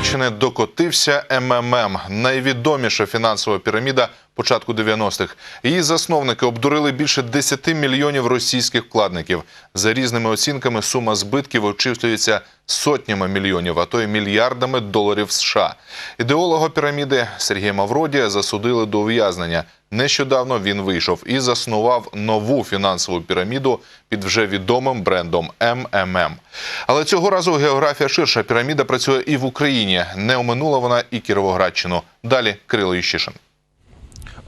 Кіровоградщини докотився МММ – найвідоміша фінансова піраміда початку 90-х. Її засновники обдурили більше 10 мільйонів російських вкладників. За різними оцінками сума збитків обчислюється сотнями мільйонів, а то й мільярдами доларів США. Ідеолога піраміди Сергія Мавродія засудили до ув'язнення. Нещодавно він вийшов і заснував нову фінансову піраміду під вже відомим брендом МММ. Але цього разу географія ширша. Піраміда працює і в Україні. Не оминула вона і Кіровоградщину. Далі Кирило Іщишин.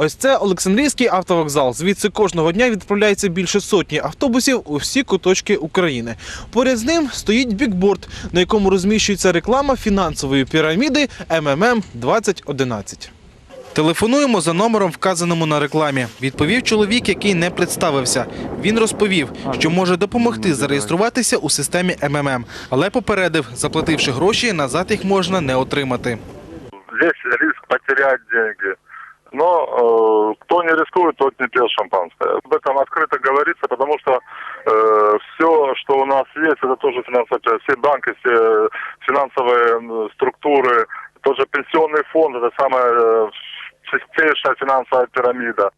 Ось це Олександрійський автовокзал. Звідси кожного дня відправляється більше сотні автобусів у всі куточки України. Поряд з ним стоїть бікборд, на якому розміщується реклама фінансової піраміди МММ 2011. Телефонуємо за номером, вказаному на рекламі. Відповів чоловік, який не представився. Він розповів, що може допомогти зареєструватися у системі МММ, але попередив, заплативши гроші, назад їх можна не отримати. Здесь риск потерять деньги. Но э, кто не рискует, тот не пьет шампанское. Об этом открыто говорится, потому что э, все, что у нас есть, это тоже финансовая, все банки, все финансовые м, структуры, тоже пенсионный фонд, это самая э, чистейшая финансовая пирамида.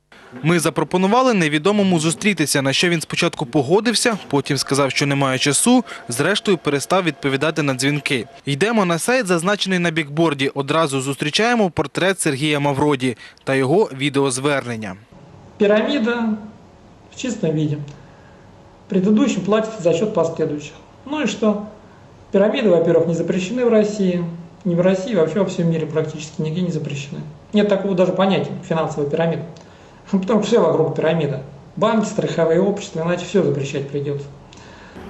Ми запропонували невідомому зустрітися, на що він спочатку погодився, потім сказав, що немає часу, зрештою перестав відповідати на дзвінки. Йдемо на сайт, зазначений на бікборді. Одразу зустрічаємо портрет Сергія Мавроді та його відеозвернення. Пирамида в чистом виде. Предыдущим платит за счет последующих. Ну и что? Пирамиды, во-первых, не запрещены в России. Не в России, вообще во всем мире практически нигде не запрещены. Нет такого даже понятия финансовая пирамида. Потому что все вокруг пирамида. Банки, страховые общества, иначе все запрещать придется.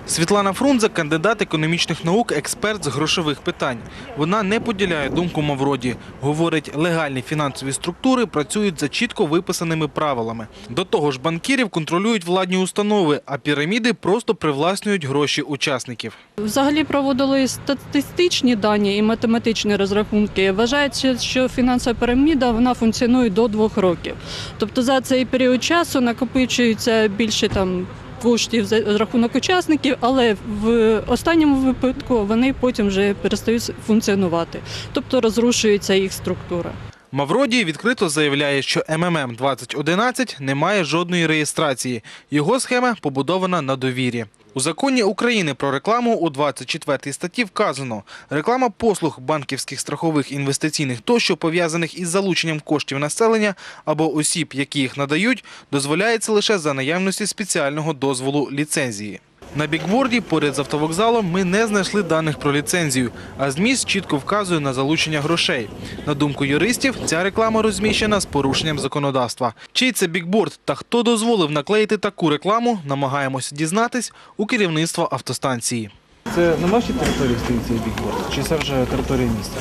Світлана Фрунзе – кандидат економічних наук, експерт з грошових питань. Вона не поділяє думку Мавроді. Говорить, легальні фінансові структури працюють за чітко виписаними правилами. До того ж, банкірів контролюють владні установи, а піраміди просто привласнюють гроші учасників. Взагалі проводили статистичні дані і математичні розрахунки. Вважається, що фінансова піраміда вона функціонує до двох років. Тобто за цей період часу накопичується більше там. Коштів за рахунок учасників, але в останньому випадку вони потім вже перестають функціонувати, тобто розрушується їх структура. Мавроді відкрито заявляє, що МММ 2011 не має жодної реєстрації. Його схема побудована на довірі. У законі України про рекламу у 24 статті вказано, реклама послуг банківських страхових інвестиційних тощо пов'язаних із залученням коштів населення або осіб, які їх надають, дозволяється лише за наявності спеціального дозволу ліцензії. На бікборді поряд з автовокзалом ми не знайшли даних про ліцензію, а зміст чітко вказує на залучення грошей. На думку юристів, ця реклама розміщена з порушенням законодавства. Чий це бікборд та хто дозволив наклеїти таку рекламу, намагаємося дізнатись у керівництва автостанції. Це на вашій території стоїть цей бікборд? Чи це вже територія міста?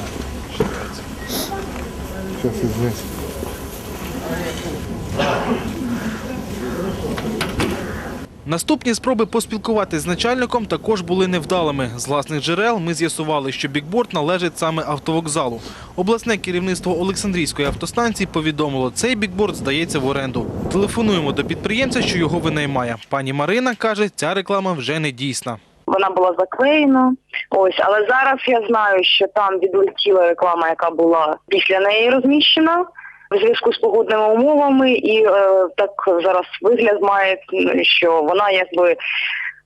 Наступні спроби поспілкуватись з начальником також були невдалими. З власних джерел ми з'ясували, що бікборд належить саме автовокзалу. Обласне керівництво Олександрійської автостанції повідомило, цей бікборд здається в оренду. Телефонуємо до підприємця, що його винаймає. Пані Марина каже, ця реклама вже не дійсна. Вона була заклеєна. Ось, але зараз я знаю, що там відлетіла реклама, яка була після неї розміщена в зв'язку з погодними умовами, і е, так зараз вигляд має, що вона якби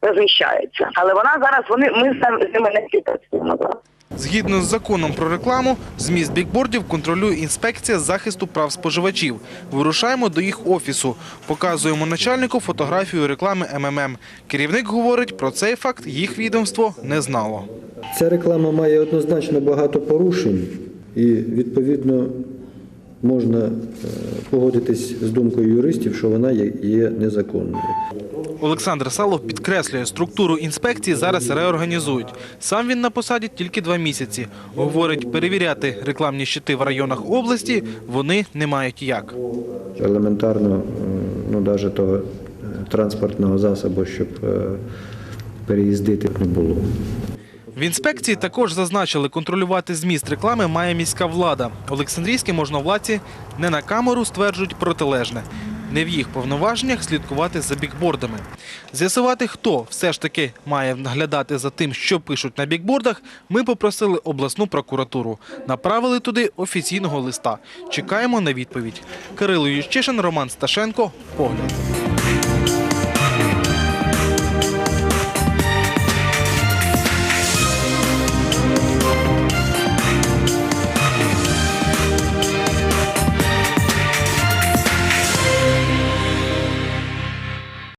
розміщається. Але вона зараз вони ми з ними не співпрацюємо зараз. Згідно з законом про рекламу, зміст бікбордів контролює інспекція захисту прав споживачів. Вирушаємо до їх офісу. Показуємо начальнику фотографію реклами МММ. Керівник говорить, про цей факт їх відомство не знало. Ця реклама має однозначно багато порушень, і відповідно можна е, погодитись з думкою юристів, що вона є- незаконною. Олександр Салов підкреслює, структуру інспекції зараз реорганізують. Сам він на посаді тільки два місяці. Говорить, перевіряти рекламні щити в районах області вони не мають як. Елементарно, ну навіть того е, транспортного засобу, щоб е, переїздити, не було. В інспекції також зазначили, контролювати зміст реклами має міська влада. Олександрійські можновладці не на камеру стверджують протилежне. Не в їх повноваженнях слідкувати за бікбордами. З'ясувати, хто все ж таки має наглядати за тим, що пишуть на бікбордах, ми попросили обласну прокуратуру. Направили туди офіційного листа. Чекаємо на відповідь. Кирило Ющишин, Роман Сташенко. Погляд.